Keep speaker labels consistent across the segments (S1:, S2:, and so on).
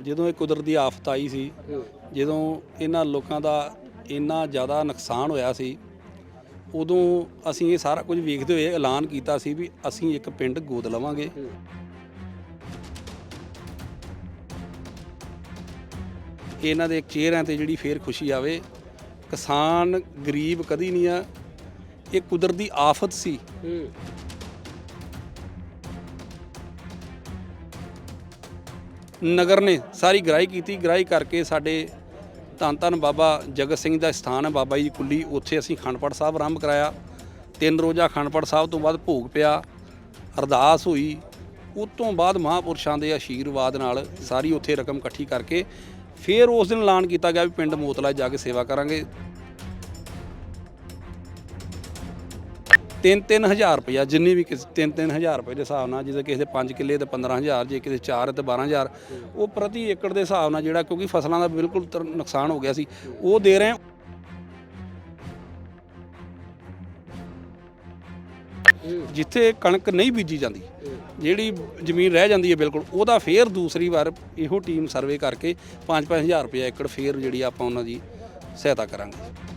S1: ਜਦੋਂ ਇਹ ਕੁਦਰਤੀ ਆਫਤ ਆਈ ਸੀ, ਜਦੋਂ ਇਹਨਾਂ ਲੋਕਾਂ ਦਾ ਇੰਨਾ ਜ਼ਿਆਦਾ ਨੁਕਸਾਨ ਹੋਇਆ ਸੀ, ਉਦੋਂ ਅਸੀਂ ਇਹ ਸਾਰਾ ਕੁਝ ਵੇਖਦੇ ਹੋਏ ਐਲਾਨ ਕੀਤਾ ਸੀ ਵੀ ਅਸੀਂ ਇੱਕ ਪਿੰਡ ਗੋਦ ਲਵਾਂਗੇ। ਇਹਨਾਂ ਦੇ ਚਿਹਰਿਆਂ ਤੇ ਜਿਹੜੀ ਫੇਰ ਖੁਸ਼ੀ ਆਵੇ, ਕਿਸਾਨ ਗਰੀਬ ਕਦੀ ਨਹੀਂ ਆ, ਇਹ ਕੁਦਰਤੀ ਆਫਤ ਸੀ। ਨਗਰ ਨੇ ਸਾਰੀ ਗ੍ਰਾਹੀ ਕੀਤੀ ਗ੍ਰਾਹੀ ਕਰਕੇ ਸਾਡੇ ਧੰਨ ਧੰਨ ਬਾਬਾ ਜਗਤ ਸਿੰਘ ਦਾ ਸਥਾਨ ਹੈ, ਬਾਬਾ ਜੀ ਦੀ ਕੁੱਲੀ। ਉੱਥੇ ਅਸੀਂ ਖੰਡਪੜ ਸਾਹਿਬ ਆਰੰਭ ਕਰਾਇਆ। ਤਿੰਨ ਰੋਜ਼ਾ ਖੰਡਪੜ ਸਾਹਿਬ ਤੋਂ ਬਾਅਦ ਭੋਗ ਪਿਆ, ਅਰਦਾਸ ਹੋਈ। ਉਸ ਤੋਂ ਬਾਅਦ ਮਹਾਪੁਰਸ਼ਾਂ ਦੇ ਆਸ਼ੀਰਵਾਦ ਨਾਲ ਸਾਰੀ ਉੱਥੇ ਰਕਮ ਇਕੱਠੀ ਕਰਕੇ ਫਿਰ ਉਸ ਦਿਨ ਐਲਾਨ ਕੀਤਾ ਗਿਆ ਵੀ ਪਿੰਡ ਮੋਤਲਾ ਜਾ ਕੇ ਸੇਵਾ ਕਰਾਂਗੇ। ਤਿੰਨ ਤਿੰਨ ਹਜ਼ਾਰ ਰੁਪਇਆ ਜਿੰਨੀ ਵੀ ਕਿਸ ਤਿੰਨ ਤਿੰਨ ਹਜ਼ਾਰ ਰੁਪਏ ਦੇ ਹਿਸਾਬ ਨਾਲ, ਜਿਹਦੇ ਕਿਸੇ ਦੇ 5 ਕਿੱਲੇ ਤੇ 15000 ਜੇ ਕਿਸੇ 4 ਤੇ 12000 ਉਹ ਪ੍ਰਤੀ ਏਕੜ ਦੇ ਹਿਸਾਬ ਨਾਲ ਜਿਹੜਾ ਕਿਉਂਕਿ ਫਸਲਾਂ ਦਾ ਬਿਲਕੁਲ ਤਰ- ਨੁਕਸਾਨ ਹੋ ਗਿਆ ਸੀ, ਉਹ ਦੇ ਰਹੇ ਹਾਂ। ਜਿੱਥੇ ਕਣਕ ਨਹੀਂ ਬੀਜੀ ਜਾਂਦੀ, ਜਿਹੜੀ ਜ਼ਮੀਨ ਰਹਿ ਜਾਂਦੀ ਹੈ ਬਿਲਕੁਲ, ਉਹਦਾ ਫੇਰ ਦੂਸਰੀ ਵਾਰ ਇਹੋ ਟੀਮ ਸਰਵੇ ਕਰਕੇ 5-5000 ਰੁਪਏ ਏਕੜ ਫੇਰ ਜਿਹੜੀ ਆਪਾਂ ਉਹਨਾਂ ਦੀ ਸਹਾਇਤਾ ਕਰਾਂਗੇ।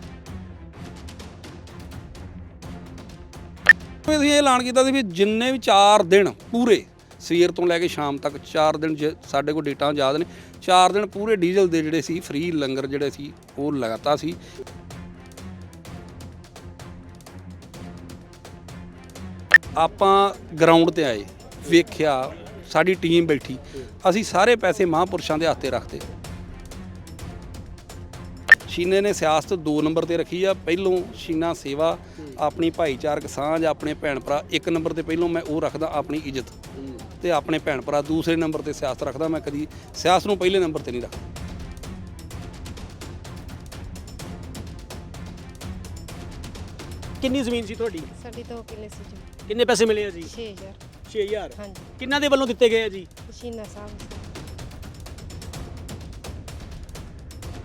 S1: ਅਸੀਂ ਇਹ ਐਲਾਨ ਕੀਤਾ ਸੀ ਵੀ ਜਿੰਨੇ ਵੀ 4 ਦਿਨ ਪੂਰੇ ਸਵੇਰ ਤੋਂ ਲੈ ਕੇ ਸ਼ਾਮ ਤੱਕ 4 ਦਿਨ ਜੇ ਸਾਡੇ ਕੋਲ ਡੇਟਾ ਯਾਦ ਨੇ 4 ਦਿਨ ਪੂਰੇ ਡੀਜ਼ਲ ਦੇ ਜਿਹੜੇ ਸੀ ਫ੍ਰੀ ਲੰਗਰ ਜਿਹੜੇ ਸੀ, ਉਹ ਲਗਾਤਾ ਸੀ। ਆਪਾਂ ਗਰਾਊਂਡ ਤੇ ਆਏ, ਵੇਖਿਆ, ਸਾਡੀ ਟੀਮ ਬੈਠੀ, ਅਸੀਂ ਸਾਰੇ ਪੈਸੇ ਮਹਾਂਪੁਰਸ਼ਾਂ ਦੇ ਹੱਥੇ ਰੱਖਦੇ ਸ਼ੀਨੇ ਨੇ ਸਿਆਸਤ 2 ਨੰਬਰ ਤੇ ਰੱਖੀ ਆ। ਪਹਿਲੋਂ ਸ਼ੀਨਾ ਸੇਵਾ ਆਪਣੀ ਭਾਈਚਾਰਕ ਸਾਂਝ ਆਪਣੇ ਭੈਣ ਭਰਾ ਇੱਕ ਨੰਬਰ ਤੇ ਪਹਿਲੋਂ ਮੈਂ ਉਹ ਰੱਖਦਾ ਆਪਣੀ ਇੱਜ਼ਤ ਤੇ ਆਪਣੇ ਭੈਣ ਭਰਾ ਦੂਸਰੇ ਨੰਬਰ ਤੇ ਸਿਆਸਤ ਰੱਖਦਾ। ਮੈਂ ਕਦੀ ਸਿਆਸਤ ਨੂੰ ਪਹਿਲੇ ਨੰਬਰ ਤੇ ਨਹੀਂ ਰੱਖਦਾ।
S2: ਕਿੰਨੀ ਜ਼ਮੀਨ ਸੀ ਤੁਹਾਡੀ?
S3: ਸਾਡੀ ਦੋ ਕਿੱਲੇ ਸੀ ਜੀ।
S2: ਕਿੰਨੇ ਪੈਸੇ ਮਿਲੇ ਆ ਜੀ?
S3: 6000
S2: 6000
S3: ਹਾਂਜੀ।
S2: ਕਿੰਨਾਂ ਦੇ ਵੱਲੋਂ ਦਿੱਤੇ ਗਏ ਆ ਜੀ?
S3: ਸ਼ੀਨਾ ਸਾਹਿਬ।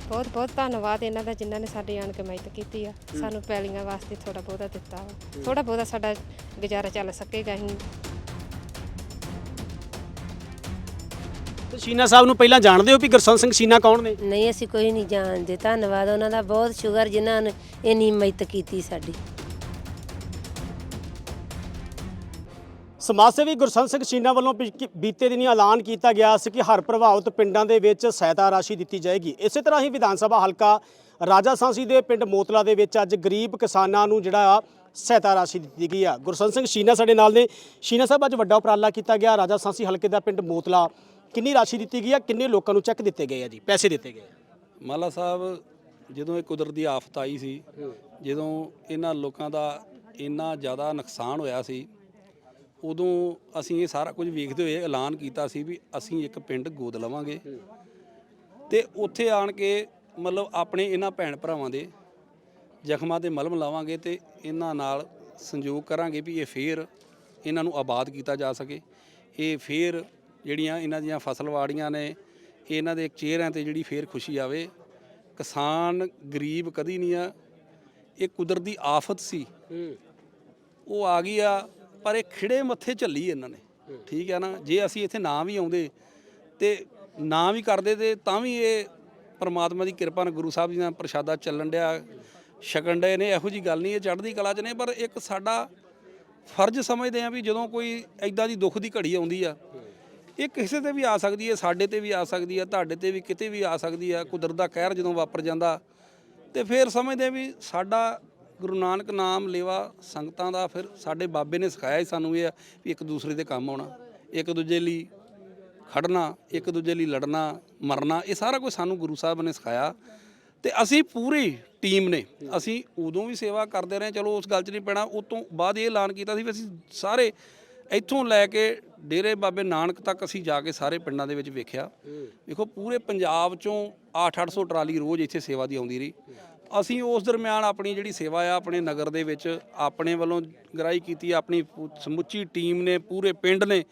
S3: ਬਹੁਤ ਬਹੁਤ ਧੰਨਵਾਦ ਇਹਨਾਂ ਦਾ ਜਿਨ੍ਹਾਂ ਨੇ ਸਾਡੇ ਆਣ ਕੇ ਮਦਦ ਕੀਤੀ ਆ। ਸਾਨੂੰ ਪੈਲੀਆਂ ਵਾਸਤੇ ਥੋੜਾ ਬਹੁਤਾ ਦਿੱਤਾ ਵਾ। ਥੋੜਾ ਬਹੁਤਾ ਸਾਡਾ ਗੁਜ਼ਾਰਾ ਚੱਲ ਸਕੇਗਾ
S2: ਤੇ ਸ਼ੀਨਾ ਸਾਹਿਬ ਨੂੰ ਪਹਿਲਾਂ ਜਾਣਦੇ ਹੋ ਵੀ ਗੁਰਸੰਤ ਸਿੰਘ ਸ਼ੀਨਾ ਕੌਣ ਨੇ?
S4: ਨਹੀਂ ਅਸੀਂ ਕੋਈ ਨਹੀਂ ਜਾਣਦੇ। ਧੰਨਵਾਦ ਉਹਨਾਂ ਦਾ। ਬਹੁਤ ਸ਼ੁਕਰ ਜਿਨ੍ਹਾਂ ਨੇ ਇੰਨੀ ਮਦਦ ਕੀਤੀ ਸਾਡੀ।
S2: ਸਮਾਜ ਸੇਵੀ ਗੁਰਸੰਤ ਸਿੰਘ ਛੀਨਾ ਵੱਲੋਂ ਪਿਛ- ਬੀਤੇ ਦਿਨੀ ਐਲਾਨ ਕੀਤਾ ਗਿਆ ਸੀ ਕਿ ਹਰ ਪ੍ਰਭਾਵਿਤ ਪਿੰਡਾਂ ਦੇ ਵਿੱਚ ਸਹਾਇਤਾ ਰਾਸ਼ੀ ਦਿੱਤੀ ਜਾਏਗੀ। ਇਸੇ ਤਰ੍ਹਾਂ ਹੀ ਵਿਧਾਨ ਸਭਾ ਹਲਕਾ ਰਾਜਾ ਸਾਂਸੀ ਦੇ ਪਿੰਡ ਮੋਤਲਾ ਦੇ ਵਿੱਚ ਅੱਜ ਗਰੀਬ ਕਿਸਾਨਾਂ ਨੂੰ ਜਿਹੜਾ ਆ ਸਹਾਇਤਾ ਰਾਸ਼ੀ ਦਿੱਤੀ ਗਈ ਆ। ਗੁਰਸੰਤ ਸਿੰਘ ਛੀਨਾ ਸਾਡੇ ਨਾਲ ਨੇ। ਸ਼ੀਨਾ ਸਾਹਿਬ, ਅੱਜ ਵੱਡਾ ਉਪਰਾਲਾ ਕੀਤਾ ਗਿਆ। ਰਾਜਾ ਸਾਂਸੀ ਹਲਕੇ ਦਾ ਪਿੰਡ ਮੋਤਲਾ। ਕਿੰਨੀ ਰਾਸ਼ੀ ਦਿੱਤੀ ਗਈ ਆ? ਕਿੰਨੇ ਲੋਕਾਂ ਨੂੰ ਚੈੱਕ ਦਿੱਤੇ ਗਏ ਆ ਜੀ? ਪੈਸੇ ਦਿੱਤੇ ਗਏ ਆ।
S1: ਮਾਲਾ ਸਾਹਿਬ, ਜਦੋਂ ਇਹ ਕੁਦਰਤੀ ਆਫਤ ਆਈ ਸੀ, ਜਦੋਂ ਇਹਨਾਂ ਲੋਕਾਂ ਦਾ ਇੰਨਾ ਜ਼ਿਆਦਾ ਨੁਕਸਾਨ ਹੋਇਆ ਸੀ ਉਦੋਂ ਅਸੀਂ ਇਹ ਸਾਰਾ ਕੁਝ ਵੇਖਦੇ ਹੋਏ ਐਲਾਨ ਕੀਤਾ ਸੀ ਵੀ ਅਸੀਂ ਇੱਕ ਪਿੰਡ ਗੋਦ ਲਵਾਂਗੇ। ਤੇ ਉੱਥੇ ਆਣ ਕੇ ਮਤਲਬ ਆਪਣੇ ਇਹਨਾਂ ਭੈਣ ਭਰਾਵਾਂ ਦੇ ਜ਼ਖਮਾਂ ਤੇ ਮਲਮ ਲਾਵਾਂਗੇ ਤੇ ਇਹਨਾਂ ਨਾਲ ਸੰਯੋਗ ਕਰਾਂਗੇ ਵੀ ਇਹ ਫੇਰ ਇਹਨਾਂ ਨੂੰ ਆਬਾਦ ਕੀਤਾ ਜਾ ਸਕੇ। ਇਹ ਫੇਰ ਜਿਹੜੀਆਂ ਇਹਨਾਂ ਦੀਆਂ ਫਸਲਵਾੜੀਆਂ ਨੇ ਇਹਨਾਂ ਦੇ ਚਿਹਰਿਆਂ ਤੇ ਜਿਹੜੀ ਫੇਰ ਖੁਸ਼ੀ ਆਵੇ। ਕਿਸਾਨ ਗਰੀਬ ਕਦੀ ਨਹੀਂ ਆ ਇਹ ਕੁਦਰਤੀ ਆਫਤ ਸੀ। ਉਹ ਆ ਗਈ ਆ ਪਰ ਇਹ ਖਿੜੇ ਮੱਥੇ ਝੱਲੀ ਇਹਨਾਂ ਨੇ। ਠੀਕ ਹੈ ਨਾ? ਜੇ ਅਸੀਂ ਇੱਥੇ ਨਾ ਵੀ ਆਉਂਦੇ ਤੇ ਨਾ ਵੀ ਕਰਦੇ ਤੇ ਤਾਂ ਵੀ ਇਹ ਪਰਮਾਤਮਾ ਦੀ ਕਿਰਪਾ ਨਾਲ ਗੁਰੂ ਸਾਹਿਬ ਜੀ ਦਾ ਪ੍ਰਸ਼ਾਦਾ ਚੱਲਣ ਡਿਆ ਛਕਣ ਡਏ ਨੇ। ਇਹੋ ਜੀ ਗੱਲ ਨਹੀਂ ਇਹ ਚੜ੍ਹਦੀ ਕਲਾ 'ਚ ਨੇ ਪਰ ਇੱਕ ਸਾਡਾ ਫਰਜ਼ ਸਮਝਦੇ ਆ ਵੀ ਜਦੋਂ ਕੋਈ ਐਦਾਂ ਦੀ ਦੁੱਖ ਦੀ ਘੜੀ ਆਉਂਦੀ ਆ ਇਹ ਕਿਸੇ ਤੇ ਵੀ ਆ ਸਕਦੀ ਹੈ ਸਾਡੇ ਤੇ ਵੀ ਆ ਸਕਦੀ ਹੈ ਤੁਹਾਡੇ ਤੇ ਵੀ ਕਿਤੇ ਵੀ ਆ ਸਕਦੀ ਹੈ। ਕੁਦਰਤ ਦਾ ਕਹਿਰ ਜਦੋਂ ਵਾਪਰ ਜਾਂਦਾ ਤੇ ਫਿਰ ਸਮਝਦੇ ਵੀ ਸਾਡਾ ਗੁਰੂ ਨਾਨਕ ਨਾਮ ਲੇਵਾ ਸੰਗਤਾਂ ਦਾ ਫਿਰ ਸਾਡੇ ਬਾਬੇ ਨੇ ਸਿਖਾਇਆ ਹੀ ਸਾਨੂੰ ਇਹ ਆ ਵੀ ਇੱਕ ਦੂਸਰੇ ਦੇ ਕੰਮ ਆਉਣਾ ਇੱਕ ਦੂਜੇ ਲਈ ਖੜਨਾ ਇੱਕ ਦੂਜੇ ਲਈ ਲੜਨਾ ਮਰਨਾ ਇਹ ਸਾਰਾ ਕੁਝ ਸਾਨੂੰ ਗੁਰੂ ਸਾਹਿਬ ਨੇ ਸਿਖਾਇਆ। ਤੇ ਅਸੀਂ ਪੂਰੀ ਟੀਮ ਨੇ ਅਸੀਂ ਉਦੋਂ ਵੀ ਸੇਵਾ ਕਰਦੇ ਰਹੇ ਚਲੋ ਉਸ ਗੱਲ 'ਚ ਨਹੀਂ ਪੈਣਾ ਉਸ ਤੋਂ ਬਾਅਦ ਇਹ ਐਲਾਨ ਕੀਤਾ ਸੀ ਵੀ ਅਸੀਂ ਸਾਰੇ ਇੱਥੋਂ ਲੈ ਕੇ ਡੇਰੇ ਬਾਬੇ ਨਾਨਕ ਤੱਕ ਅਸੀਂ ਜਾ ਕੇ ਸਾਰੇ ਪਿੰਡਾਂ ਦੇ ਵਿੱਚ ਵੇਖਿਆ। ਵੇਖੋ ਪੂਰੇ ਪੰਜਾਬ ਚੋਂ 8-800 ਟਰਾਲੀ ਰੋਜ਼ ਇੱਥੇ ਸੇਵਾ ਦੀ ਆਉਂਦੀ ਰਹੀ। ਅਸੀਂ ਉਸ ਦਰਮਿਆਨ ਆਪਣੀ ਜਿਹੜੀ ਸੇਵਾ ਆ, ਆਪਣੇ ਨਗਰ ਦੇ ਵਿੱਚ ਆਪਣੇ ਵੱਲੋਂ ਗ੍ਰਾਈ ਕੀਤੀ, ਆਪਣੀ ਪੂ- ਸਮੁੱਚੀ ਟੀਮ ਨੇ, ਪੂਰੇ ਪਿੰਡ ਨੇ,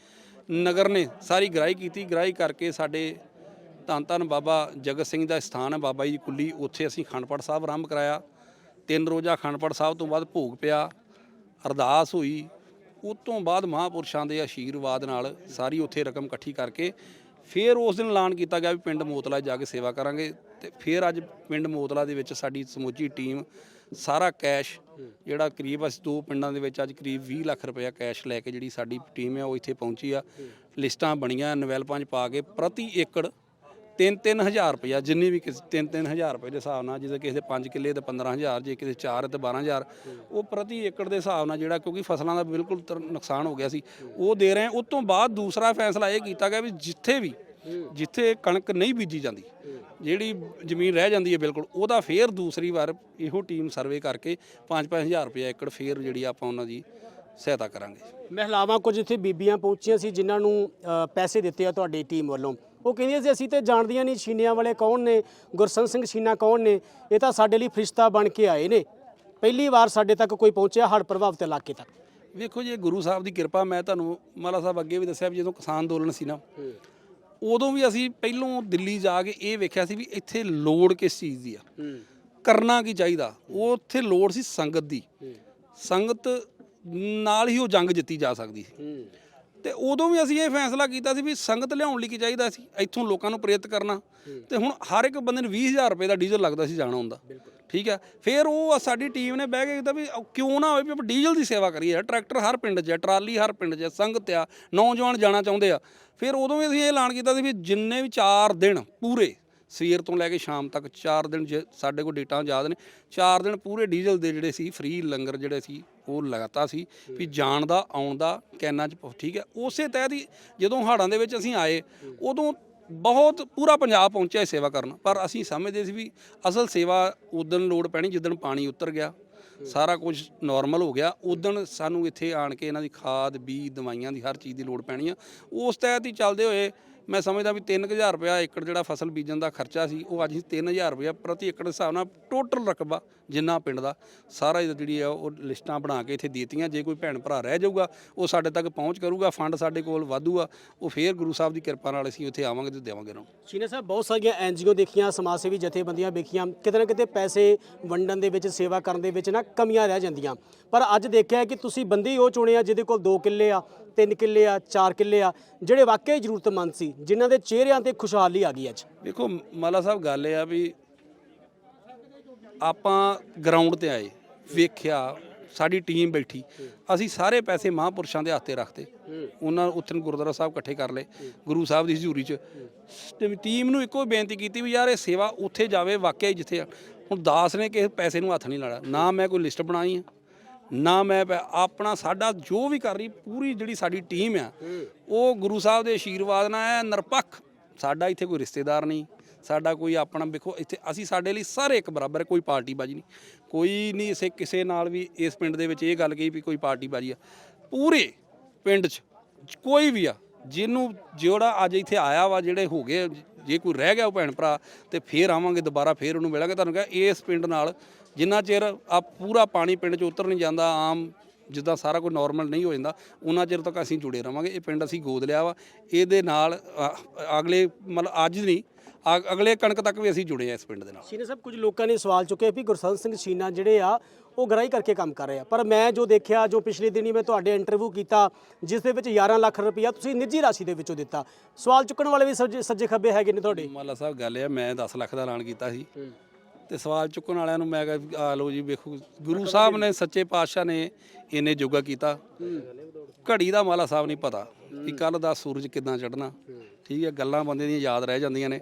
S1: ਨਗਰ ਨੇ ਸਾਰੀ ਗ੍ਰਾਈ ਕੀਤੀ। ਗ੍ਰਾਈ ਕਰਕੇ ਸਾਡੇ ਧੰਨ ਧੰਨ ਬਾਬਾ ਜਗਤ ਸਿੰਘ ਦਾ ਸਥਾਨ ਹੈ ਬਾਬਾ ਜੀ ਦੀ ਕੁੱਲੀ। ਉੱਥੇ ਅਸੀਂ ਖੰਡਪੜ ਸਾਹਿਬ ਆਰੰਭ ਕਰਾਇਆ। ਤਿੰਨ ਰੋਜ਼ਾ ਖੰਡਪੜ ਸਾਹਿਬ ਤੋਂ ਬਾਅਦ ਭੋਗ ਪਿਆ, ਅਰਦਾਸ ਹੋਈ। ਉਸ ਤੋਂ ਬਾਅਦ ਮਹਾਪੁਰਸ਼ਾਂ ਦੇ ਆਸ਼ੀਰਵਾਦ ਨਾਲ ਸਾਰੀ ਉੱਥੇ ਰਕਮ ਇਕੱਠੀ ਕਰਕੇ ਫਿਰ ਉਸ ਦਿਨ ਐਲਾਨ ਕੀਤਾ ਗਿਆ ਵੀ ਪਿੰਡ ਮੋਤਲਾ ਜਾ ਕੇ ਸੇਵਾ ਕਰਾਂਗੇ ਤੇ ਫਿਰ ਅੱਜ ਪਿੰਡ ਮੋਤਲਾ ਦੇ ਵਿੱਚ ਸਾਡੀ ਸਮੁੱਚੀ ਟੀਮ ਸਾਰਾ ਕੈਸ਼ ਜਿਹੜਾ ਕਰੀਬ ਅਸੀਂ ਦੋ ਪਿੰਡਾਂ ਦੇ ਵਿੱਚ ਅੱਜ ਕਰੀਬ 20 ਲੱਖ ਰੁਪਇਆ ਕੈਸ਼ ਲੈ ਕੇ ਜਿਹੜੀ ਸਾਡੀ ਟੀਮ ਹੈ ਉਹ ਇੱਥੇ ਪਹੁੰਚੀ ਆ। ਲਿਸਟਾਂ ਬਣੀਆਂ, ਨਵੈਲ ਪੰਜ ਪਾ ਕੇ ਪ੍ਰਤੀ ਏਕੜ ਤਿੰਨ ਤਿੰਨ ਹਜ਼ਾਰ ਰੁਪਇਆ ਜਿੰਨੀ ਵੀ ਕਿਸੇ ਤਿੰਨ ਤਿੰਨ ਹਜ਼ਾਰ ਰੁਪਏ ਦੇ ਹਿਸਾਬ ਨਾਲ ਜਿਹਦੇ ਕਿਸੇ ਦੇ 5 ਕਿੱਲੇ ਤੇ 15000 ਜੇ ਕਿਸੇ 4 ਤੇ 12000 ਉਹ ਪ੍ਰਤੀ ਏਕੜ ਦੇ ਹਿਸਾਬ ਨਾਲ ਜਿਹੜਾ ਕਿਉਂਕਿ ਫਸਲਾਂ ਦਾ ਬਿਲਕੁਲ ਤਰ- ਨੁਕਸਾਨ ਹੋ ਗਿਆ ਸੀ ਉਹ ਦੇ ਰਹੇ ਉਸ ਤੋਂ ਬਾਅਦ ਦੂਸਰਾ ਫੈਸਲਾ ਇਹ ਕੀਤਾ ਗਿਆ ਵੀ ਜਿੱਥੇ ਵੀ ਜਿੱਥੇ ਕਣਕ ਨਹੀਂ ਬੀਜੀ ਜਾਂਦੀ ਜਿਹੜੀ ਜ਼ਮੀਨ ਰਹਿ ਜਾਂਦੀ ਹੈ ਬਿਲਕੁਲ ਉਹਦਾ ਫੇਰ ਦੂਸਰੀ ਵਾਰ ਇਹੋ ਟੀਮ ਸਰਵੇ ਕਰਕੇ 5-5000 ਰੁਪਏ ਏਕੜ ਫੇਰ ਜਿਹੜੀ ਆਪਾਂ ਉਹਨਾਂ ਦੀ ਸਹਾਇਤਾ ਕਰਾਂਗੇ।
S2: ਮਹਿਲਾਵਾਂ ਕੁਝ ਇੱਥੇ ਬੀਬੀਆਂ ਪਹੁੰਚੀਆਂ ਸੀ ਜਿਨ੍ਹਾਂ ਨੂੰ ਅ, ਪੈਸੇ ਦਿੱਤੇ ਆ ਤੁਹਾਡੀ ਟੀਮ ਵੱਲੋਂ। ਉਹ ਕਹਿੰਦੀਆਂ ਸੀ, ਅਸੀਂ ਤੇ ਜਾਣਦੀਆਂ ਨਹੀਂ ਛੀਨਿਆਂ ਵਾਲੇ ਕੌਣ ਨੇ ਗੁਰਸੰਤ ਸਿੰਘ ਛੀਨਾ ਕੌਣ ਨੇ, ਇਹ ਤਾਂ ਸਾਡੇ ਲਈ ਫਰਿਸ਼ਤਾ ਬਣ ਕੇ ਆਏ ਨੇ। ਪਹਿਲੀ ਵਾਰ ਸਾਡੇ ਤੱਕ ਕੋਈ ਪਹੁੰਚਿਆ ਹੜ੍ਹ ਪ੍ਰਭਾਵਿਤ ਇਲਾਕੇ ਤੱਕ।
S1: ਵੇਖੋ ਜੀ ਗੁਰੂ ਸਾਹਿਬ ਦੀ ਕਿਰਪਾ, ਮੈਂ ਤੁਹਾਨੂੰ ਮਾਲਾ ਸਾਹਿਬ ਅੱਗੇ ਵੀ ਦੱਸਿਆ ਵੀ ਜਦੋਂ ਕਿਸਾਨ ਅੰਦੋਲਨ ਸੀ ਨਾ, ਉਦੋਂ ਵੀ ਅਸੀਂ ਪਹਿਲੋਂ ਦਿੱਲੀ ਜਾ ਕੇ ਇਹ ਵੇਖਿਆ ਸੀ ਵੀ ਇੱਥੇ ਲੋੜ ਕਿਸ ਚੀਜ਼ ਦੀ ਆ। ਕਰਨਾ ਕੀ ਚਾਹੀਦਾ? ਉਹ ਉੱਥੇ ਲੋੜ ਸੀ ਸੰਗਤ ਦੀ। ਸੰਗਤ ਨਾਲ ਹੀ ਉਹ ਜੰਗ ਜਿੱਤੀ ਜਾ ਸਕਦੀ ਸੀ। ਤੇ ਉਦੋਂ ਵੀ ਅਸੀਂ ਇਹ ਫੈਸਲਾ ਕੀਤਾ ਸੀ ਵੀ ਸੰਗਤ ਲਿਆਉਣ ਲਈ ਕੀ ਚਾਹੀਦਾ ਸੀ ਇੱਥੋਂ ਲੋਕਾਂ ਨੂੰ ਪ੍ਰੇਰਿਤ ਕਰਨਾ। ਤੇ ਹੁਣ ਹਰ ਇੱਕ ਬੰਦੇ ਨੂੰ 20000 ਰੁਪਏ ਦਾ ਡੀਜ਼ਲ ਲੱਗਦਾ ਸੀ ਜਾਣਾ ਹੁੰਦਾ। ਠੀਕ ਹੈ ਫਿਰ ਉਹ ਸਾਡੀ ਟੀਮ ਨੇ ਬਹਿ ਕੇ ਕੀਤਾ ਵੀ ਕਿਉਂ ਨਾ ਹੋਵੇ ਵੀ ਆਪਾਂ ਡੀਜ਼ਲ ਦੀ ਸੇਵਾ ਕਰੀਏ। ਟਰੈਕਟਰ ਹਰ ਪਿੰਡ 'ਚ ਹੈ ਟਰਾਲੀ ਹਰ ਪਿੰਡ 'ਚ ਹੈ ਸੰਗਤ ਆ ਨੌਜਵਾਨ ਜਾਣਾ ਚਾਹੁੰਦੇ ਆ। ਫਿਰ ਉਦੋਂ ਵੀ ਅਸੀਂ ਇਹ ਐਲਾਨ ਕੀਤਾ ਸੀ ਵੀ ਜਿੰਨੇ ਵੀ 4 ਦਿਨ ਪੂਰੇ ਸਵੇਰ ਤੋਂ ਲੈ ਕੇ ਸ਼ਾਮ ਤੱਕ 4 ਦਿਨ ਜੇ ਸਾਡੇ ਕੋਲ ਡੇਟਾ ਯਾਦ ਨੇ 4 ਦਿਨ ਪੂਰੇ ਡੀਜ਼ਲ ਦੇ ਜਿਹੜੇ ਸੀ ਫ੍ਰੀ ਲੰਗਰ ਜਿਹੜੇ ਸੀ ਉਹ ਲਗਾਤਾ ਸੀ ਵੀ ਜਾਣ ਦਾ ਆਉਣ ਦਾ ਕੈਨਾਂ ਚ ਠੀਕ ਹੈ। ਉਸੇ ਤਹਿਤ ਹੀ ਜਦੋਂ ਹਾੜਾਂ ਦੇ ਵਿੱਚ ਅਸੀਂ ਆਏ ਉਦੋਂ ਬਹੁਤ ਪੂਰਾ ਪੰਜਾਬ ਪਹੁੰਚਿਆ ਸੇਵਾ ਕਰਨ। ਪਰ ਅਸੀਂ ਸਮਝਦੇ ਸੀ ਵੀ ਅਸਲ ਸੇਵਾ ਉਦੋਂ ਲੋੜ ਪੈਣੀ ਜਿੱਦਣ ਪਾਣੀ ਉਤਰ ਗਿਆ। ਸਾਰਾ ਕੁਝ ਨਾਰਮਲ ਹੋ ਗਿਆ। ਉਦੋਂ ਸਾਨੂੰ ਇੱਥੇ ਆਣ ਕੇ ਇਹਨਾਂ ਦੀ ਖਾਦ ਬੀਜ ਦਵਾਈਆਂ ਦੀ ਹਰ ਚੀਜ਼ ਦੀ ਲੋੜ ਪੈਣੀ ਆ। ਉਸ ਤਹਿਤ ਹੀ ਚੱਲਦੇ ਹੋਏ ਮੈਂ ਸਮਝਦਾ ਵੀ 3000 ਰੁਪਇਆ ਏਕੜ ਜਿਹੜਾ ਫਸਲ ਬੀਜਣ ਦਾ ਖਰਚਾ ਸੀ, ਉਹ ਅੱਜ ਅਸੀਂ 3000 ਰੁਪਇਆ ਪ੍ਰਤੀ ਏਕੜ ਦੇ ਹਿਸਾਬ ਨਾਲ ਟੋਟਲ ਰਕਬਾ ਜਿੰਨਾ ਪਿੰਡ ਦਾ। ਸਾਰਾ ਜਿਹੜੀ ਆ, ਉਹ ਲਿਸਟਾਂ ਬਣਾ ਕੇ ਇੱਥੇ ਦੇਤੀਆਂ। ਜੇ ਕੋਈ ਭੈਣ ਭਰਾ ਰਹਿ ਜਾਊਗਾ, ਉਹ ਸਾਡੇ ਤੱਕ ਪਹੁੰਚ ਕਰੂਗਾ, ਫੰਡ ਸਾਡੇ ਕੋਲ ਵਾਧੂ ਆ, ਉਹ ਫੇਰ ਗੁਰੂ ਸਾਹਿਬ ਦੀ ਕਿਰਪਾ ਨਾਲ ਅਸੀਂ ਉੱਥੇ ਆਵਾਂਗੇ ਤੇ ਦੇਵਾਂਗੇ ਉਹਨਾਂ ਨੂੰ।
S2: ਸ਼ੀਨਾ ਸਾਹਿਬ, ਬਹੁਤ ਸਾਰੀਆਂ ਐਨਜੀਓ ਦੇਖੀਆਂ, ਸਮਾਜ ਸੇਵੀ ਜਥੇਬੰਦੀਆਂ ਵੇਖੀਆਂ, ਕਿਤੇ ਨਾ ਕਿਤੇ ਪੈਸੇ ਵੰਡਣ ਦੇ ਵਿੱਚ, ਸੇਵਾ ਕਰਨ ਦੇ ਵਿੱਚ ਨਾ ਕਮੀਆਂ ਰਹਿ ਜਾਂਦੀਆਂ। ਪਰ ਅੱਜ ਦੇਖਿਆ ਕਿ ਤੁਸੀਂ ਬੰਦੇ ਹੀ ਉਹ ਚੁਣੇ ਆ ਜਿਹਦੇ ਕੋਲ 2 ਕਿੱਲੇ ਆ 3 ਕਿੱਲੇ ਆ 4 ਕਿੱਲੇ ਆ, ਜਿਹੜੇ ਵਾਕਈ ਜ਼ਰੂਰਤਮੰਦ ਸੀ, ਜਿਨ੍ਹਾਂ ਦੇ ਚਿਹਰਿਆਂ ਤੇ ਖੁਸ਼ਹਾਲੀ ਆ ਗਈ ਅੱਜ।
S1: ਦੇਖੋ, ਮਾਲਾ ਸਾਹਿਬ, ਗੱਲ ਇਹ ਆ ਵੀ ਆਪਾਂ ਗਰਾਊਂਡ ਤੇ ਆਏ, ਵੇਖਿਆ, ਸਾਡੀ ਟੀਮ ਬੈਠੀ, ਅਸੀਂ ਸਾਰੇ ਪੈਸੇ ਮਹਾਂਪੁਰਸ਼ਾਂ ਦੇ ਹੱਥੇ ਰੱਖਤੇ। ਉਹਨਾਂ ਉੱਥੇ ਗੁਰਦੁਆਰਾ ਸਾਹਿਬ ਇਕੱਠੇ ਕਰ ਲਏ, ਗੁਰੂ ਸਾਹਿਬ ਦੀ ਹਜ਼ੂਰੀ 'ਚ। ਟੀਮ ਨੂੰ ਇੱਕੋ ਬੇਨਤੀ ਕੀਤੀ ਵੀ ਯਾਰ, ਇਹ ਸੇਵਾ ਉੱਥੇ ਜਾਵੇ, ਵਾਕਿਆ ਹੀ ਜਿੱਥੇ ਆ। ਹੁਣ ਦਾਸ ਨੇ ਕਿਸੇ ਪੈਸੇ ਨੂੰ ਹੱਥ ਨਹੀਂ ਲਾਣਾ ਨਾ ਮੈਂ ਕੋਈ ਲਿਸਟ ਬਣਾਈ ਆ। ਨਾ ਮੈਂ ਪੈ- ਆਪਣਾ ਸਾਡਾ ਜੋ ਵੀ ਕਰ ਰਹੀ ਪੂਰੀ ਜਿਹੜੀ ਸਾਡੀ ਟੀਮ ਆ ਉਹ ਗੁਰੂ ਸਾਹਿਬ ਦੇ ਆਸ਼ੀਰਵਾਦ ਨਾਲ ਐ ਨਿਰਪੱਖ। ਸਾਡਾ ਇੱਥੇ ਕੋਈ ਰਿਸ਼ਤੇਦਾਰ ਨਹੀਂ ਸਾਡਾ ਕੋਈ ਆਪਣਾ ਵੇਖੋ ਇੱਥੇ ਅਸੀਂ ਸਾਡੇ ਲਈ ਸਾਰੇ ਇੱਕ ਬਰਾਬਰ ਹੈ, ਕੋਈ ਪਾਰਟੀ ਬਾਜੀ ਨਹੀਂ। ਕੋਈ ਨਹੀਂ ਇਸੇ ਕਿਸੇ ਨਾਲ ਵੀ ਇਸ ਪਿੰਡ ਦੇ ਵਿੱਚ ਇਹ ਗੱਲ ਕਹੀ ਵੀ ਕੋਈ ਪਾਰਟੀ ਬਾਜੀ ਆ। ਪੂਰੇ ਪਿੰਡ 'ਚ ਕੋਈ ਵੀ ਆ ਜਿਹਨੂੰ ਜਿਹੜਾ ਅੱਜ ਇੱਥੇ ਆਇਆ ਵਾ ਜਿਹੜੇ ਹੋ ਗਏ ਜੇ ਕੋਈ ਰਹਿ ਗਿਆ ਉਹ ਭੈਣ ਭਰਾ ਤੇ ਫੇਰ ਆਵਾਂਗੇ ਦੁਬਾਰਾ ਫੇਰ ਉਹਨੂੰ ਮਿਲਾਂਗੇ ਤੁਹਾਨੂੰ ਕਹਾਂ ਇਸ ਪਿੰਡ ਨਾਲ ਜਿੰਨਾ ਚਿਰ ਆ ਪੂਰਾ ਪਾਣੀ ਪਿੰਡ 'ਚ ਉਤਰ ਨਹੀਂ ਜਾਂਦਾ ਆਮ ਜਿੱਦਾਂ ਸਾਰਾ ਕੁਝ ਨਾਰਮਲ ਨਹੀਂ ਹੋ ਜਾਂਦਾ ਉਹਨਾਂ ਚਿਰ ਤੱਕ ਅਸੀਂ ਜੁੜੇ ਰਵਾਂਗੇ। ਇਹ ਪਿੰਡ ਅਸੀਂ ਗੋਦ ਲਿਆ ਵਾ। ਇਹਦੇ ਨਾਲ ਅ, ਅਗਲੇ ਮਤਲਬ ਅੱਜ ਨਹੀਂ ਅ- ਅਗਲੇ ਕਣਕ ਤੱਕ ਵੀ ਅਸੀਂ ਜੁੜੇ ਆ ਇਸ ਪਿੰਡ ਦੇ ਨਾਲ।
S2: ਸ਼ੀਨਾ ਸਾਹਿਬ ਕੁਝ ਲੋਕਾਂ ਨੇ ਸਵਾਲ ਚੁੱਕੇ ਵੀ ਗੁਰਸੰਤ ਸਿੰਘ ਸ਼ੀਨਾ ਜਿਹੜੇ ਆ ਉਹ ਗਰਾਈ ਕਰਕੇ ਕੰਮ ਕਰ ਰਹੇ ਆ। ਪਰ ਮੈਂ ਜੋ ਦੇਖਿਆ ਜੋ ਪਿਛਲੇ ਦਿਨੀ ਮੈਂ ਤੁਹਾਡੇ ਇੰਟਰਵਿਊ ਕੀਤਾ ਜਿਸ ਦੇ ਵਿੱਚ 11 ਲੱਖ ਰੁਪਇਆ ਤੁਸੀਂ ਨਿੱਜੀ ਰਾਸ਼ੀ ਦੇ ਵਿੱਚੋਂ ਦਿੱਤਾ। ਸਵਾਲ ਚੁੱਕਣ ਵਾਲੇ ਵੀ ਸੱਜੇ ਸੱਜੇ ਖੱਬੇ ਹੈਗੇ ਨੇ ਤੁਹਾਡੇ।
S1: ਮਾਲਾ ਸਾਹਿਬ ਗੱਲ ਇਹ ਆ ਮੈਂ 10 ਲੱਖ ਦਾ ਐਲਾਨ ਕੀਤਾ ਸੀ। ਤੇ ਸਵਾਲ ਚੁੱਕਣ ਵਾਲਿਆਂ ਨੂੰ ਮੈਂ ਕਿਹਾ ਆ ਲਓ ਜੀ, ਵੇਖੋ, ਗੁਰੂ ਸਾਹਿਬ ਨੇ, ਸੱਚੇ ਪਾਤਸ਼ਾਹ ਨੇ ਇਹਨੇ ਜੋਗਾ ਕੀਤਾ। ਘੜੀ ਦਾ ਮਾਲਾ ਸਾਹਿਬ ਨਹੀਂ ਪਤਾ ਕਿ ਕੱਲ ਦਾ ਸੂਰਜ ਕਿੱਦਾਂ ਚੜਨਾ ਠੀਕ ਹੈ, ਗੱਲਾਂ ਬੰਦੇ ਦੀਆਂ ਯਾਦ ਰਹਿ ਜਾਂਦੀਆਂ ਨੇ।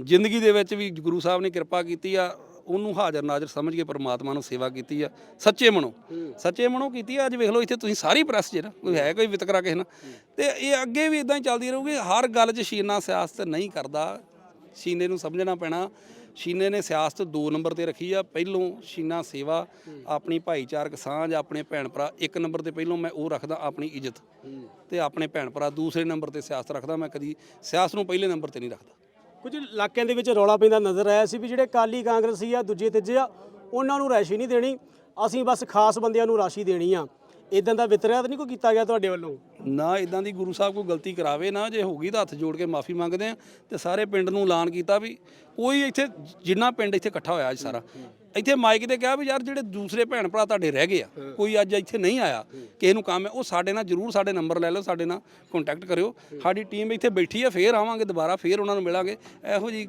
S1: ਜ਼ਿੰਦਗੀ ਦੇ ਵਿੱਚ ਵੀ ਗੁਰੂ ਸਾਹਿਬ ਨੇ ਕਿਰਪਾ ਕੀਤੀ ਆ, ਉਹਨੂੰ ਹਾਜ਼ਰ ਨਾਜ਼ਰ ਸਮਝ ਕੇ ਪਰਮਾਤਮਾ ਨੂੰ ਸੇਵਾ ਕੀਤੀ ਆ। ਸੱਚੇ ਮਨੋਂ ਸੱਚੇ ਮਨੋਂ ਕੀਤੀ ਆ, ਅੱਜ ਵੇਖ ਲਓ ਇੱਥੇ ਤੁਸੀਂ ਸਾਰੀ ਪ੍ਰੈਸ 'ਚ ਨਾ, ਕੋਈ ਹੈ ਕੋਈ ਵਿਤਕਰਾ ਕਿਸੇ ਨਾਲ। ਤੇ ਇਹ ਅੱਗੇ ਵੀ ਇਦਾਂ ਹੀ ਚੱਲਦੀ ਰਹੂਗੀ, ਹਰ ਗੱਲ 'ਚ ਸ਼ੀਨਾ ਸਿਆਸਤ ਨਹੀਂ ਕਰਦਾ। ਸ਼ੀਨੇ ਨੂੰ ਸਮਝਣਾ ਪੈਣਾ। ਸ਼ੀਨੇ ਨੇ ਸਿਆਸਤ ਦੋ ਨੰਬਰ ਤੇ ਰੱਖੀ ਆ। ਪਹਿਲੋਂ ਸ਼ੀਨਾ ਸੇਵਾ, ਆਪਣੀ ਭਾਈਚਾਰਕ ਸਾਂਝ, ਆਪਣੇ ਭੈਣ ਭਰਾ, ਇੱਕ ਨੰਬਰ ਤੇ ਪਹਿਲੋਂ ਮੈਂ ਉਹ ਰੱਖਦਾ ਆਪਣੀ ਇੱਜ਼ਤ ਤੇ ਆਪਣੇ ਭੈਣ ਭਰਾ, ਦੂਸਰੇ ਨੰਬਰ ਤੇ ਸਿਆਸਤ ਰੱਖਦਾ। ਮੈਂ ਕਦੀ ਸਿਆਸਤ ਨੂੰ ਪਹਿਲੇ ਨੰਬਰ ਤੇ ਨਹੀਂ ਰੱਖਦਾ।
S2: ਕੁਝ ਇਲਾਕਿਆਂ ਦੇ ਵਿੱਚ ਰੌਲਾ ਪੈਂਦਾ ਨਜ਼ਰ ਆਇਆ ਸੀ ਵੀ ਜਿਹੜੇ ਕਾਲੀ ਕਾਂਗਰਸੀ ਆ, ਦੂਜੇ, ਤੀਜੇ ਆ, ਉਹਨਾਂ ਨੂੰ ਰਾਸ਼ੀ ਨਹੀਂ ਦੇਣੀ। ਅਸੀਂ ਬਸ ਖਾਸ ਬੰਦਿਆਂ ਨੂੰ ਰਾਸ਼ੀ ਦੇਣੀ ਆ। ਇਦਾਂ ਦਾ ਵਿਤਰਿਆ ਤਾਂ ਨਹੀਂ ਕੋਈ ਕੀਤਾ ਗਿਆ ਤੁਹਾਡੇ ਵੱਲੋਂ?
S1: ਨਾ ਇਦਾਂ ਦੀ ਗੁਰੂ ਸਾਹਿਬ ਕੋਈ ਗਲਤੀ ਕਰਾਵੇ ਨਾ ਜੇ ਹੋਗੀ ਤਾਂ ਹੱਥ ਜੋੜ ਕੇ ਮਾਫੀ ਮੰਗਦੇ ਆ ਤੇ ਸਾਰੇ ਪਿੰਡ ਨੂੰ ਐਲਾਨ ਕੀਤਾ ਵੀ ਕੋਈ ਇੱਥੇ ਜਿੰਨਾ ਪਿੰਡ ਇੱਥੇ ਇਕੱਠਾ ਹੋਇਆ ਅੱਜ ਸਾਰਾ। ਇੱਥੇ ਮਾਈਕ ਤੇ ਕਿਹਾ ਵੀ ਯਾਰ ਜਿਹੜੇ ਦੂਸਰੇ ਭੈਣ ਭਰਾ ਤੁਹਾਡੇ ਰਹਿ ਗਏ ਆ ਕੋਈ ਅੱਜ ਇੱਥੇ ਨਹੀਂ ਆਇਆ ਕਿਸੇ ਨੂੰ ਕੰਮ ਹੈ ਉਹ ਸਾਡੇ ਨਾਲ ਜਰੂਰ ਸਾਡੇ ਨੰਬਰ ਲੈ ਲਓ ਸਾਡੇ ਨਾਲ ਕੰਟੈਕਟ ਕਰਿਓ। ਸਾਡੀ ਟੀਮ ਇੱਥੇ ਬੈਠੀ ਆ ਫੇਰ ਆਵਾਂਗੇ ਦੁਬਾਰਾ ਫੇਰ ਉਹਨਾਂ ਨੂੰ ਮਿਲਾਂਗੇ। ਇਹੋ ਜੀ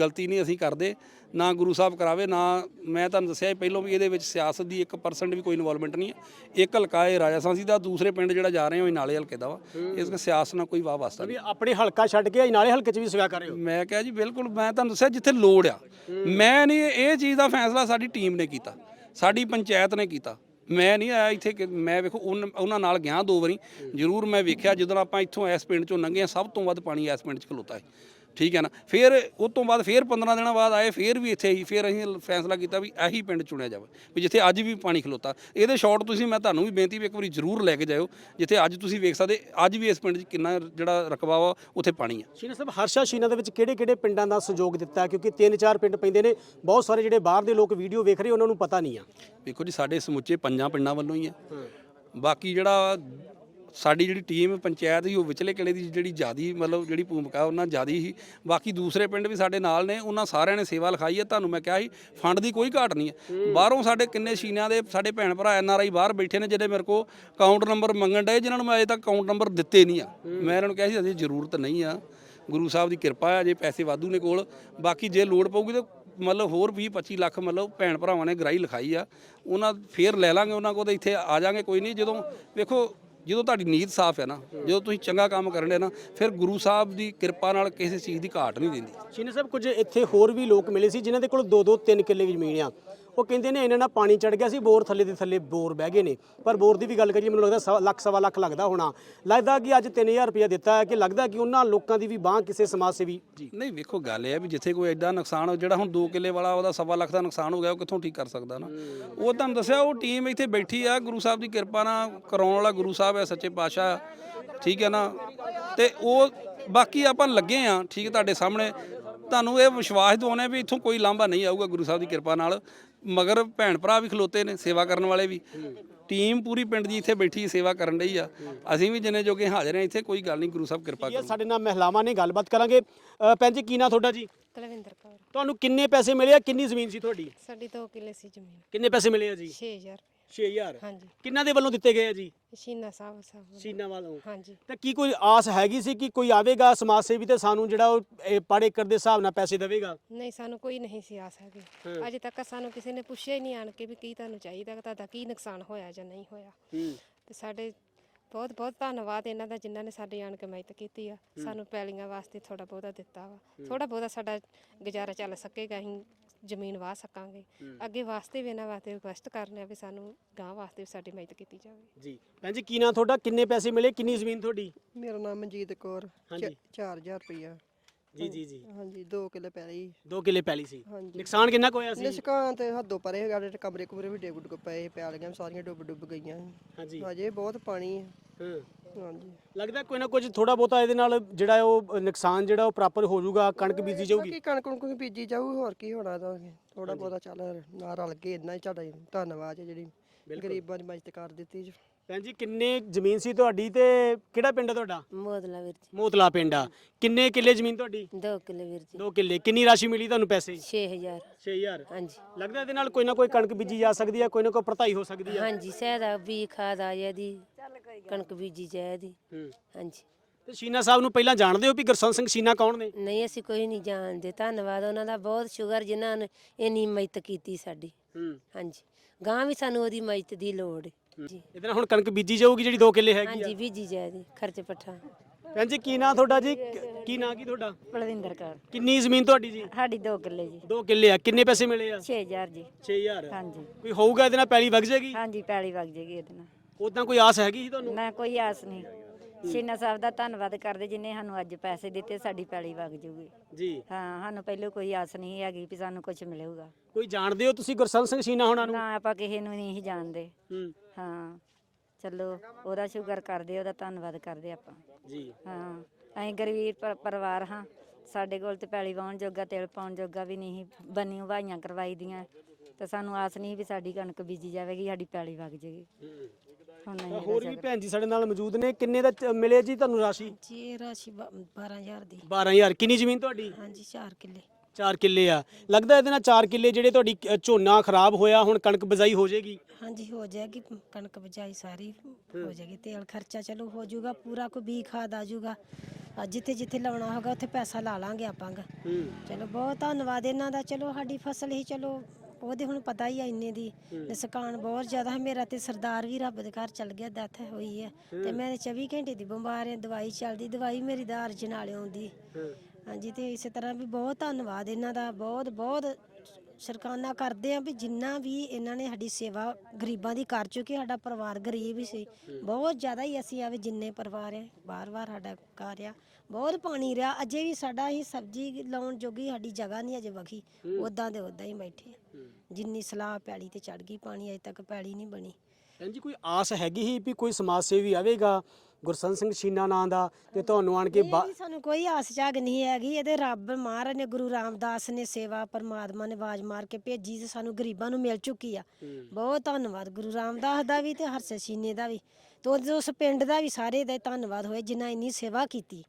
S1: ਗਲਤੀ ਨਹੀਂ ਅਸੀਂ ਕਰਦੇ ਨਾ ਗੁਰੂ ਸਾਹਿਬ ਕਰਾਵੇ ਨਾ ਮੈਂ ਤੁਹਾਨੂੰ ਦੱਸਿਆ ਪਹਿਲਾਂ ਵੀ ਇਹਦੇ ਵਿੱਚ ਸਿਆਸਤ ਦੀ 1% ਵੀ ਕੋਈ ਇਨਵੋਲਵਮੈਂਟ ਨਹੀਂ ਹੈ। ਇੱਕ ਹਲਕਾ ਇਹ ਰਾਜਾ ਸਾਂਸੀ ਦਾ ਦੂਸਰੇ ਪਿੰਡ ਜਿਹੜਾ ਜਾ ਰਹੇ ਹੋ ਇਹ ਨਾਲੇ ਹਲਕੇ ਦਾ ਵਾ। ਇਸ ਕਰਕੇ ਸਿਆਸਤ ਨਾਲ ਕੋਈ ਵਾਹ ਵਾਸਤਾ ਨਹੀਂ।
S2: ਵੀ ਆਪਣੇ ਹਲਕਾ ਛੱਡ ਕੇ ਨਾਲੇ ਹਲਕੇ 'ਚ ਵੀ ਸੇਵਾ ਕਰ ਰਹੇ ਹੋ?
S1: ਮੈਂ ਕਿਹਾ ਜੀ ਬਿਲਕੁਲ ਮੈਂ ਤੁਹਾਨੂੰ ਦੱਸਿਆ ਜਿੱਥੇ ਲੋੜ ਆ। ਮੈਂ ਨਹੀਂ ਇਹ ਚੀਜ਼ ਦਾ ਫੈਸਲਾ ਸਾਡੀ ਟੀਮ ਨੇ ਕੀਤਾ। ਸਾਡੀ ਪੰਚਾਇਤ ਨੇ ਕੀਤਾ। ਮੈਂ ਨਹੀਂ ਆਇਆ ਇੱਥੇ ਕਿ ਮੈਂ ਵੇਖੋ ਉਨ- ਉਹਨਾਂ ਨਾਲ ਗਿਆ ਦੋ ਵਾਰੀ। ਜ਼ਰੂਰ ਮੈਂ ਵੇਖਿਆ ਜਦੋਂ ਆਪਾਂ ਇੱਥੋਂ ਇਸ ਪਿੰਡ ਚੋਂ ਲੰਘੇ ਹਾਂ, ਸਭ ਤੋਂ ਵੱਧ ਪਾਣੀ ਇਸ ਪਿੰਡ 'ਚ ਖਲੋਤਾ ਹੈ। ਠੀਕ ਹੈ ਨਾ? ਫਿਰ ਉਸ ਤੋਂ ਬਾਅਦ ਫਿਰ 15 ਦਿਨਾਂ ਬਾਅਦ ਆਏ ਫਿਰ ਵੀ ਇੱਥੇ ਹੀ ਫਿਰ ਅਸੀਂ ਫੈਸਲਾ ਕੀਤਾ ਵੀ ਇਹੀ ਪਿੰਡ ਚੁਣਿਆ ਜਾਵੇ ਵੀ ਜਿੱਥੇ ਅੱਜ ਵੀ ਪਾਣੀ ਖਲੋਤਾ। ਇਹਦੇ ਸ਼ਾਟ ਤੁਸੀਂ ਮੈਂ ਤੁਹਾਨੂੰ ਵੀ ਬੇਨਤੀ ਵੀ ਇੱਕ ਵਾਰੀ ਜ਼ਰੂਰ ਲੈ ਕੇ ਜਾਇਓ ਜਿੱਥੇ ਅੱਜ ਤੁਸੀਂ ਵੇਖ ਸਕਦੇ ਅੱਜ ਵੀ ਇਸ ਪਿੰਡ 'ਚ ਕਿੰਨਾ ਜਿਹੜਾ ਰਕਬਾ ਵਾ ਉੱਥੇ ਪਾਣੀ ਆ।
S2: ਸ਼ੀਨਾ ਸਾਹਿਬ ਹਰਸ਼ਾ ਸ਼ੀਨਾ ਦੇ ਵਿੱਚ ਕਿਹੜੇ ਕਿਹੜੇ ਪਿੰਡਾਂ ਦਾ ਸਹਿਯੋਗ ਦਿੱਤਾ? ਕਿਉਂਕਿ ਤਿੰਨ ਚਾਰ ਪਿੰਡ ਪੈਂਦੇ ਨੇ ਬਹੁਤ ਸਾਰੇ ਜਿਹੜੇ ਬਾਹਰ ਦੇ ਲੋਕ ਵੀਡੀਓ ਵੇਖ ਰਹੇ ਉਹਨਾਂ ਨੂੰ ਪਤਾ ਨਹੀਂ ਆ।
S1: ਵੇਖੋ ਜੀ ਸਾਡੇ ਸਮੁੱਚੇ ਪੰਜਾਂ ਪਿੰਡਾਂ ਵੱਲੋਂ ਹੀ ਆ। ਬਾਕੀ ਜਿਹੜਾ ਸਾਡੀ ਜਿਹੜੀ ਟੀਮ ਪੰਚਾਇਤ ਸੀ ਉਹ ਵਿਚਲੇ ਕਿਲੇ ਦੀ ਜਿਹੜੀ ਜਿਆਦੀ ਮਤਲਬ ਜਿਹੜੀ ਭੂਮਿਕਾ ਉਹਨਾਂ ਜਿਆਦੀ ਸੀ। ਬਾਕੀ ਦੂਸਰੇ ਪਿੰਡ ਵੀ ਸਾਡੇ ਨਾਲ ਨੇ ਉਹਨਾਂ ਸਾਰਿਆਂ ਨੇ ਸੇਵਾ ਲਿਖਾਈ ਹੈ। ਤੁਹਾਨੂੰ ਮੈਂ ਕਿਹਾ ਸੀ ਫੰਡ ਦੀ ਕੋਈ ਘਾਟ ਨਹੀਂ ਹੈ। ਬਾਹਰੋਂ ਸਾਡੇ ਕਿੰਨੇ ਸ਼ੀਨਿਆਂ ਦੇ ਸਾਡੇ ਭੈਣ ਭਰਾ ਐਨ ਆਰ ਆਈ ਬਾਹਰ ਬੈਠੇ ਨੇ ਜਿਹੜੇ ਮੇਰੇ ਕੋ ਅਕਾਊਂਟ ਨੰਬਰ ਮੰਗਣ ਡਏ ਜਿਨ੍ਹਾਂ ਨੂੰ ਮੈਂ ਅਜੇ ਤੱਕ ਅਕਾਊਂਟ ਨੰਬਰ ਦਿੱਤੇ ਨਹੀਂ ਆ। ਮੈਂ ਇਹਨਾਂ ਨੂੰ ਕਿਹਾ ਸੀ ਅਜੇ ਜ਼ਰੂਰਤ ਨਹੀਂ ਆ। ਗੁਰੂ ਸਾਹਿਬ ਦੀ ਕਿਰਪਾ ਆ ਜੇ ਪੈਸੇ ਵਾਧੂ ਨੇ ਕੋਲ। ਬਾਕੀ ਜੇ ਲੋੜ ਪਊਗੀ ਤਾਂ ਮਤਲਬ ਹੋਰ 20 25 ਲੱਖ ਮਤਲਬ ਭੈਣ ਭਰਾਵਾਂ ਨੇ ਗਰਾਈ ਲਿਖਾਈ ਆ। ਉਹਨਾਂ ਫੇਰ ਲੈ ਲਾਂਗੇ ਉਹਨਾਂ ਕੋਲ ਤੇ ਇੱਥੇ ਆ ਜਾਾਂਗੇ ਕੋਈ ਨਹੀਂ। ਜਦੋਂ ਵੇਖੋ ਜਦੋਂ ਤੁਹਾਡੀ ਨੀਤ ਸਾਫ਼ ਹੈ ਨਾ, ਜਦੋਂ ਤੁਸੀਂ ਚੰਗਾ ਕੰਮ ਕਰਨੇ ਦੇ ਨਾ, ਫਿਰ ਗੁਰੂ ਸਾਹਿਬ ਦੀ ਕਿਰਪਾ ਨਾਲ ਕਿਸੇ ਚੀਜ਼ ਦੀ ਘਾਟ ਨਹੀਂ ਦਿੰਦੀ।
S2: ਸ਼ੀਨਾ ਸਾਹਿਬ, ਕੁਝ ਇੱਥੇ ਹੋਰ ਵੀ ਲੋਕ ਮਿਲੇ ਸੀ, ਜਿਨ੍ਹਾਂ ਦੇ ਕੋਲ 2-2 3 ਕਿੱਲੇ ਜ਼ਮੀਨ ਆ। ਉਹ ਕਹਿੰਦੇ ਨੇ ਇਹਨਾਂ ਨਾਲ ਪਾਣੀ ਚੜ ਗਿਆ ਸੀ ਬੋਰ ਥੱਲੇ ਦੇ ਥੱਲੇ ਬੋਰ ਬਹਿ ਗਏ ਨੇ। ਪਰ ਬੋਰ ਦੀ ਵੀ ਗੱਲ ਕਰੀਏ ਮੈਨੂੰ ਲੱਗਦਾ ਸਵਾ- ਲੱਖ ਸਵਾ ਲੱਖ ਲੱਗਦਾ ਹੋਣਾ। ਲੱਗਦਾ ਕਿ ਅੱਜ 3000 ਰੁਪਇਆ ਦਿੱਤਾ ਹੈ ਕਿ ਲੱਗਦਾ ਕਿ ਉਹਨਾਂ ਲੋਕਾਂ ਦੀ ਵੀ ਬਾਹ ਕਿਸੇ ਸਮਾਜ ਸੇਵੀ ਜੀ।
S1: ਨਹੀਂ ਵੇਖੋ ਗੱਲ ਇਹ ਹੈ ਵੀ ਜਿੱਥੇ ਕੋਈ ਐਡਾ ਨੁਕਸਾਨ ਹੋ ਜਿਹੜਾ ਹੁਣ 2 ਕਿੱਲੇ ਵਾਲਾ ਉਹਦਾ ਸਵਾ ਲੱਖ ਦਾ ਨੁਕਸਾਨ ਹੋ ਗਿਆ ਉਹ ਕਿੱਥੋਂ ਠੀਕ ਕਰ ਸਕਦਾ ਨਾ? ਉਹ ਤੁਹਾਨੂੰ ਦੱਸਿਆ ਉਹ ਟੀਮ ਇੱਥੇ ਬੈਠੀ ਆ ਗੁਰੂ ਸਾਹਿਬ ਦੀ ਕਿਰਪਾ ਨਾਲ ਕਰਾਉਣ ਵਾਲਾ ਗੁਰੂ ਸਾਹਿਬ ਹੈ ਸੱਚੇ ਪਾਤਸ਼ਾਹ ਠੀਕ ਹੈ ਨਾ? ਤੇ ਉਹ ਬਾਕੀ ਆਪਾਂ ਲੱਗੇ ਆ ਠੀਕ ਤੁਹਾਡੇ ਸਾਹਮਣੇ। ਤੁਹਾਨੂੰ ਇਹ ਵਿਸ਼ਵਾਸ ਦਿਵਾਉਣੇ ਵੀ ਇੱਥੋਂ ਕੋਈ ਲਾਂਭਾ ਨਹੀਂ ਆਊਗਾ ਗੁਰੂ ਸਾਹਿਬ ਦੀ ਕਿਰਪਾ ਨਾਲ। ਮਗਰ ਭੈਣ ਭਰਾ ਵੀ ਖਲੋਤੇ ਨੇ ਸੇਵਾ ਕਰਨ ਵਾਲੇ ਵੀ। ਟੀਮ ਪੂਰੀ ਪਿੰਡ ਦੀ ਇੱਥੇ ਬੈਠੀ ਸੇਵਾ ਕਰਨ ਰਹੀ ਆ। ਅਸੀਂ ਵੀ ਜਿੰਨੇ ਜੋਗੇ ਹਾਜ਼ਰ ਹਾਂ ਇੱਥੇ ਕੋਈ ਗੱਲ ਨਹੀਂ ਗੁਰੂ ਸਾਹਿਬ ਕਿਰਪਾ ਕਰੋ।
S2: ਸਾਡੇ ਨਾਲ ਮਹਿਲਾਵਾਂ ਨੇ ਗੱਲਬਾਤ ਕਰਾਂਗੇ। ਅ, ਭੈਣ ਜੀ ਕੀ ਨਾਂ ਤੁਹਾਡਾ ਜੀ?
S3: ਕੁਲਵਿੰਦਰ ਕੌਰ।
S2: ਤੁਹਾਨੂੰ ਕਿੰਨੇ ਪੈਸੇ ਮਿਲੇ ਆ? ਕਿੰਨੀ ਜ਼ਮੀਨ ਸੀ ਤੁਹਾਡੀ?
S3: ਸਾਡੀ 2 ਕਿੱਲੇ ਸੀ ਜ਼ਮੀਨ।
S2: ਕਿੰਨੇ ਪੈਸੇ ਮਿਲੇ ਆ ਜੀ?
S3: 6000
S2: 6000
S3: ਹਾਂਜੀ।
S2: ਕਿੰਨਾਂ ਦੇ ਵੱਲੋਂ ਦਿੱਤੇ ਗਏ ਆ ਜੀ?
S3: ਸ਼ੀਨਾ ਸਾਹਿਬ ਸਾਹਿਬ
S2: ਸੀਨਾ ਵੱਲੋਂ।
S3: ਹਾਂਜੀ।
S2: ਤਾਂ ਕੀ ਕੋਈ ਆਸ ਹੈਗੀ ਸੀ ਕਿ ਕੋਈ ਆਵੇਗਾ ਸਮਾਜ ਸੇਵੀ ਤੇ ਸਾਨੂੰ ਜਿਹੜਾ ਉਹ ਪਰ ਏਕੜ ਦੇ ਹਿਸਾਬ ਨਾਲ ਪੈਸੇ ਦੇਵੇਗਾ?
S3: ਨਹੀਂ ਸਾਨੂੰ ਕੋਈ ਨਹੀਂ ਸੀ ਆਸ ਹੈਗੀ। ਅਜੇ ਤੱਕ ਸਾਨੂੰ ਕਿਸੇ ਨੇ ਪੁੱਛਿਆ ਹੀ ਨਹੀਂ ਆਣ ਕੇ ਵੀ ਕੀ ਤੁਹਾਨੂੰ ਚਾਹੀਦਾ ਤੁਹਾਡਾ ਕੀ ਨੁਕਸਾਨ ਹੋਇਆ ਜਾਂ ਨਹੀਂ ਹੋਇਆ। ਤੇ ਸਾਡੇ ਬਹੁਤ ਬਹੁਤ ਧੰਨਵਾਦ ਇਹਨਾਂ ਦਾ ਜਿਨ੍ਹਾਂ ਨੇ ਸਾਡੀ ਆਣ ਕੇ ਮਦਦ ਕੀਤੀ ਆ। ਸਾਨੂੰ ਪੈਲੀਆਂ ਵਾਸਤੇ ਥੋੜਾ ਬਹੁਤਾ ਦਿੱਤਾ ਵਾ। ਥੋੜਾ ਬਹੁਤਾ ਸਾਡਾ ਗੁਜ਼ਾਰਾ ਚੱਲ ਸਕੇਗਾ ਅਸੀਂ ਜ਼ਮੀਨ ਵਾਹ ਸਕਾਂਗੇ। ਅੱਗੇ ਵਾਸਤੇ ਵੀ ਇਹਨਾਂ ਵਾਸਤੇ ਰਿਕੁਐਸਟ ਕਰਨੇ ਆ ਵੀ ਸਾਨੂੰ ਗਾਂ ਵਾਸਤੇ ਵੀ ਸਾਡੀ ਮਦਦ ਕੀਤੀ ਜਾਵੇ।
S2: ਜੀ। ਭੈਣ ਜੀ ਕੀ ਨਾਂ ਤੁਹਾਡਾ? ਕਿੰਨੇ ਪੈਸੇ ਮਿਲੇ? ਕਿੰਨੀ ਜ਼ਮੀਨ ਤੁਹਾਡੀ?
S5: ਮੇਰਾ ਨਾਮ ਮਨਜੀਤ ਕੌਰ
S2: ਹਾਂਜੀ।
S5: 4000 ਰੁਪਇਆ
S2: ਜੀ ਜੀ ਜੀ।
S5: ਹਾਂਜੀ 2 ਕਿੱਲੇ ਪੈਲੀ।
S2: 2 ਕਿੱਲੇ ਪੈਲੀ ਸੀ।
S5: ਹਾਂਜੀ।
S2: ਨੁਕਸਾਨ ਕਿੰਨਾ ਕੁ ਹੋਇਆ ਸੀ?
S5: ਨਿਸ਼ਕਾਂ ਤੇ ਹੱਦੋਂ ਪਰੇ ਸਾਡੇ ਕਮਰੇ ਕੁਮਰੇ ਵੀ ਡਿੱਗ ਡੁੱਗ ਪਏ ਪੈਲੀਆਂ ਸਾਰੀਆਂ ਡੁੱਬ ਡੁੱਬ ਗਈਆਂ
S2: ਹਾਂਜੀ।
S5: ਹਜੇ ਬਹੁਤ ਪਾਣੀ ਹੈ
S2: ਹਾਂ।
S5: ਹਾਂਜੀ।
S2: ਲੱਗਦਾ ਕੋਈ ਨਾ ਕੁਝ ਥੋੜਾ ਬਹੁਤਾ ਇਹਦੇ ਨਾਲ ਜਿਹੜਾ ਉਹ ਨੁਕਸਾਨ ਜਿਹੜਾ ਉਹ ਪ੍ਰਾਪਰ ਹੋ ਜਾਊਗਾ ਕਣਕ ਬੀਜੀ ਜਾਊਗੀ?
S5: ਬਾਕੀ ਕਣਕ ਨੂੰ ਕੋਈ ਬੀਜੀ ਜਾਊ ਹੋਰ ਕੀ ਹੋਣਾ ਤਾਂ ਥੋੜਾ ਬਹੁਤਾ ਚੱਲ ਨਾ ਰਲ ਕੇ ਇੰਨਾ ਹੀ ਧੰਨਵਾਦ ਹੈ ਜਿਹੜੀ ਗਰੀਬਾਂ ਦੀ ਮਦਦ ਕਰ ਦਿੱਤੀ ਜੀ।
S2: ਭੈਣ ਜੀ ਕਿੰਨੇ ਜ਼ਮੀਨ ਸੀ ਤੁਹਾਡੀ ਤੇ ਕਿਹੜਾ ਪਿੰਡ ਹੈ ਤੁਹਾਡਾ?
S4: ਮੋਦਲਾ ਵੀਰ ਜੀ।
S2: ਮੋਤਲਾ ਪਿੰਡ ਆ। ਕਿੰਨੇ ਕਿੱਲੇ ਜ਼ਮੀਨ ਤੁਹਾਡੀ?
S4: 2 ਕਿੱਲੇ ਵੀਰ ਜੀ।
S2: 2 ਕਿੱਲੇ। ਕਿੰਨੀ ਰਾਸ਼ੀ ਮਿਲੀ ਤੁਹਾਨੂੰ ਪੈਸੇ?
S4: 6000
S2: 6000
S4: ਹਾਂਜੀ।
S2: ਲੱਗਦਾ ਇਹਦੇ ਨਾਲ ਕੋਈ ਨਾ ਕੋਈ ਕਣਕ ਬੀਜੀ ਜਾ ਸਕਦੀ ਹੈ ਕੋਈ ਨਾ ਕੋਈ ਭਰਤਾਈ ਹੋ ਸਕਦੀ ਹੈ
S4: ਹਾਂਜੀ ਸਹਿਦਾ ਵੀ ਖਾਦ ਆ ਜਾਂਦੀ ਕਣਕ ਬੀਜੀ ਜਾਇਦੀ
S2: ਹੂੰ।
S4: ਹਾਂਜੀ।
S2: ਤੇ ਸ਼ੀਨਾ ਸਾਹਿਬ ਨੂੰ ਪਹਿਲਾਂ ਜਾਣਦੇ ਹੋ ਵੀ ਗੁਰਸੰਤ ਸਿੰਘ ਸ਼ੀਨਾ ਕੌਣ ਨੇ?
S4: ਨਹੀਂ ਅਸੀਂ ਕੋਈ ਨਹੀਂ ਜਾਣਦੇ। ਧੰਨਵਾਦ ਉਹਨਾਂ ਦਾ ਬਹੁਤ ਸ਼ੁਕਰ ਜਿਨ੍ਹਾਂ ਨੇ ਇੰਨੀ ਮਦਦ ਕੀਤੀ ਸਾਡੀ।
S2: ਹੂੰ।
S4: ਹਾਂਜੀ। ਗਾਂ ਵੀ ਸਾਨੂੰ ਉਹਦੀ ਮਦਦ ਦੀ ਲੋੜ ਹੈ
S2: ਇਹਦੇ ਨਾਲ ਹੁਣ ਕਣਕ ਬੀਜੀ ਜਾਊਗੀ ਜਿਹੜੀ 2 ਕਿੱਲੇ ਹੈਗੀ ਆ।
S4: ਹਾਂਜੀ ਬੀਜੀ ਜਾਇਦੀ ਖਰਚ ਪੱਠਾ।
S2: ਭੈਣ ਜੀ ਕੀ ਨਾਂ ਤੁਹਾਡਾ ਜੀ? ਕੀ ਨਾਂ ਕੀ ਤੁਹਾਡਾ?
S6: ਬਲਵਿੰਦਰ ਕੌਰ।
S2: ਕਿੰਨੀ ਜ਼ਮੀਨ ਤੁਹਾਡੀ ਜੀ?
S6: ਸਾਡੀ 2 ਕਿੱਲੇ ਜੀ।
S2: 2 ਕਿੱਲੇ ਆ। ਕਿੰਨੇ ਪੈਸੇ ਮਿਲੇ ਆ?
S6: 6000 ਜੀ।
S2: 6000
S6: ਹਾਂਜੀ।
S2: ਕੋਈ ਹੋਊਗਾ ਇਹਦੇ ਨਾਲ ਪੈਲੀ ਵਗ ਜਾਏਗੀ?
S6: ਹਾਂਜੀ ਪੈਲੀ ਵਗ ਜੇਗੀ ਇਹਦੇ ਨਾਲ।
S2: ਉਦਾਂ ਕੋਈ ਆਸ ਹੈਗੀ ਸੀ ਤੁਹਾਨੂੰ?
S6: ਨਾ ਕੋਈ ਆਸ ਨਹੀਂ। ਸ਼ੀਨਾ ਸਾਹਿਬ ਦਾ ਧੰਨਵਾਦ ਕਰਦੇ ਜਿਨੇ ਸਾਨੂੰ ਅੱਜ ਪੈਸੇ ਦਿੱਤੇ ਸਾਡੀ ਪੈਲੀ ਵਗ ਜੂਗੀ
S2: ਜੀ।
S6: ਹਾਂ ਸਾਨੂੰ ਪਹਿਲਾਂ ਕੋਈ ਆਸ ਨਹੀਂ ਹੈਗੀ ਵੀ ਸਾਨੂੰ ਕੁਝ ਮਿਲੇਗਾ।
S2: ਕੋਈ ਜਾਣਦੇ ਹੋ ਤੁਸੀਂ ਗੁਰਸੰਤ ਸਿੰਘ ਸ਼ੀਨਾ ਹੋਣਾ ਨੂੰ?
S6: ਨਾ ਆਪਾਂ ਕਿਸੇ ਨੂੰ ਨਹੀਂ ਜਾਣਦੇ।
S2: ਹੂੰ।
S6: ਹਾਂ ਚਲੋ ਉਹਦਾ ਸ਼ੁਕਰ ਕਰਦੇ ਉਹਦਾ ਧੰਨਵਾਦ ਕਰਦੇ ਆਪਾਂ।
S2: ਜੀ।
S6: ਹਾਂ ਅਸੀਂ ਗਰੀਬ ਪਰਿਵਾਰ ਹਾਂ। ਸਾਡੇ ਕੋਲ ਤੇ ਪੈਲੀ ਵਾਉਣ ਜੋਗਾ ਤੇਲ ਪਾਉਣ ਜੋਗਾ ਵੀ ਨਹੀਂ ਬੰਨੀ ਵਾਈਆਂ ਕਰਵਾਈ ਦੀਆਂ। ਤੇ ਸਾਨੂੰ ਆਸ ਨਹੀਂ ਵੀ ਸਾਡੀ ਕਣਕ ਬੀਜੀ ਜਾਵੇਗੀ ਸਾਡੀ ਪੈਲੀ ਵਗ ਜੇਗੀ। ਹੁਣ ਨਹੀਂ
S2: ਹੋਰ ਵੀ ਭੈਣ ਜੀ ਸਾਡੇ ਨਾਲ ਮੌਜੂਦ ਨੇ। ਕਿੰਨੇ ਦਾ ਚ- ਮਿਲੇ ਜੀ ਤੁਹਾਨੂੰ ਰਾਸ਼ੀ?
S7: ਜੀ ਰਾਸ਼ੀ 12000 ਦੀ।
S2: 12000 ਕਿੰਨੀ ਜ਼ਮੀਨ ਤੁਹਾਡੀ?
S7: ਹਾਂਜੀ 4 ਕਿੱਲੇ।
S2: 4 ਕਿੱਲੇ ਆ। ਲੱਗਦਾ ਇਹਦੇ ਨਾਲ 4 ਕਿੱਲੇ ਜਿਹੜੇ ਤੁਹਾਡੀ ਅ, ਝੋਨਾ ਖਰਾਬ ਹੋਇਆ ਹੁਣ ਕਣਕ ਬਜਾਈ ਹੋ ਜਾਏਗੀ?
S7: ਹਾਂਜੀ ਹੋ ਜਾਏਗੀ। ਕਣਕ ਬਜਾਈ ਸਾਰੀ ਹੋ ਜਾਏਗੀ। ਤੇਲ ਖਰਚਾ ਚਲੋ ਹੋ ਜਾਊਗਾ ਪੂਰਾ ਕੋਈ ਬੀ ਖਾਦ ਆ ਜਾਊਗਾ। ਆ ਜਿੱਥੇ ਜਿੱਥੇ ਲਾਉਣਾ ਹੋਗਾ ਉੱਥੇ ਪੈਸਾ ਲਾ ਲਾਂਗੇ ਆਪਾਂ ਗਾ। ਚਲੋ ਬਹੁਤ ਧੰਨਵਾਦ ਇਹਨਾਂ ਦਾ। ਚਲੋ ਸਾਡੀ ਫਸਲ ਹੀ ਚਲੋ ਉਹਦੇ ਹੁਣ ਪਤਾ ਹੀ ਆ ਇੰਨੇ ਦੀ। ਨੁਕਸਾਨ ਬਹੁਤ ਜ਼ਿਆਦਾ ਹੈ। ਮੇਰਾ ਤੇ ਸਰਦਾਰ ਵੀ ਰੱਬ ਦੇ ਘਰ ਚਲ ਗਿਆ ਡੈਥ ਹੋਈ ਹੈ ਤੇ ਮੈਂ 24 ਘੰਟੇ ਦੀ ਬਿਮਾਰ ਹਾਂ ਦਵਾਈ ਚੱਲਦੀ ਦਵਾਈ ਮੇਰੀ ਦਾ ਨਾਲ ਆਉਂਦੀ। ਹਾਂਜੀ ਤੇ ਇਸੇ ਤਰ੍ਹਾਂ ਵੀ ਬਹੁਤ ਧੰਨਵਾਦ ਇਹਨਾਂ ਦਾ ਬਹੁਤ ਬਹੁਤ ਸਰਕਾਨਾ ਕਰਦੇ ਆ ਵੀ ਜਿੰਨਾ ਵੀ ਇਹਨਾਂ ਨੇ ਸਾਡੀ ਸੇਵਾ ਗਰੀਬਾਂ ਦੀ ਕਰ ਚੁੱਕੇ ਸਾਡਾ ਪਰਿਵਾਰ ਗਰੀਬ ਹੀ ਸੀ। ਬਹੁਤ ਜ਼ਿਆਦਾ ਹੀ ਅਸੀਂ ਆਵੇ ਜਿੰਨੇ ਪਰਿਵਾਰ ਹੈ ਬਾਰ-ਬਾਰ ਸਾਡਾ ਘਰ ਆ। ਬਹੁਤ ਪਾਣੀ ਰਿਹਾ। ਅਜੇ ਵੀ ਸਾਡਾ ਹੀ ਸਬਜ਼ੀ ਲਾਉਣ ਜੋਗੀ ਸਾਡੀ ਜਗ੍ਹਾ ਨਹੀਂ ਅਜੇ ਵਗੀ ਉਦਾਂ ਦੇ ਉਦਾਂ ਹੀ ਬੈਠੇ ਆ। ਜਿੰਨੀ ਸਲਾਹ ਪੈਲੀ ਤੇ ਚੜ ਗਈ ਪਾਣੀ ਅਜੇ ਤੱਕ ਪੈਲੀ ਨਹੀਂ ਬਣੀ।
S2: ਭੈਣ ਜੀ ਕੋਈ ਆਸ ਹੈਗੀ ਹੀ ਵੀ ਕੋਈ ਸਮਾਜ ਸੇਵੀ ਆਵੇਗਾ? ਗੁਰਸੰਤ ਸਿੰਘ ਸ਼ੀਨਾ ਨਾਂ ਦਾ ਤੇ ਤੁਹਾਨੂੰ ਆਣ ਕੇ ਬਾ-
S7: ਸਾਨੂੰ ਕੋਈ ਆਸ ਝਾਗ ਨਹੀਂ ਹੈਗੀ। ਇਹਦੇ ਰੱਬ ਮਹਾਰਾਜ ਨੇ ਗੁਰੂ ਰਾਮਦਾਸ ਨੇ ਸੇਵਾ ਪਰਮਾਤਮਾ ਨੇ ਆਵਾਜ਼ ਮਾਰ ਕੇ ਭੇਜੀ ਤੇ ਸਾਨੂੰ ਗਰੀਬਾਂ ਨੂੰ ਮਿਲ ਚੁੱਕੀ ਆ। ਬਹੁਤ ਧੰਨਵਾਦ ਗੁਰੂ ਰਾਮਦਾਸ ਦਾ ਵੀ ਤੇ ਹਰਸੇ ਸੀਨੇ ਦਾ ਵੀ। ਤੇ ਉਸ- ਉਸ ਪਿੰਡ ਦਾ ਵੀ ਸਾਰੇ ਦਾ ਹੀ ਧੰਨਵਾਦ ਹੋਏ ਜਿਨ੍ਹਾਂ ਇੰਨੀ ਸੇਵਾ ਕੀਤੀ।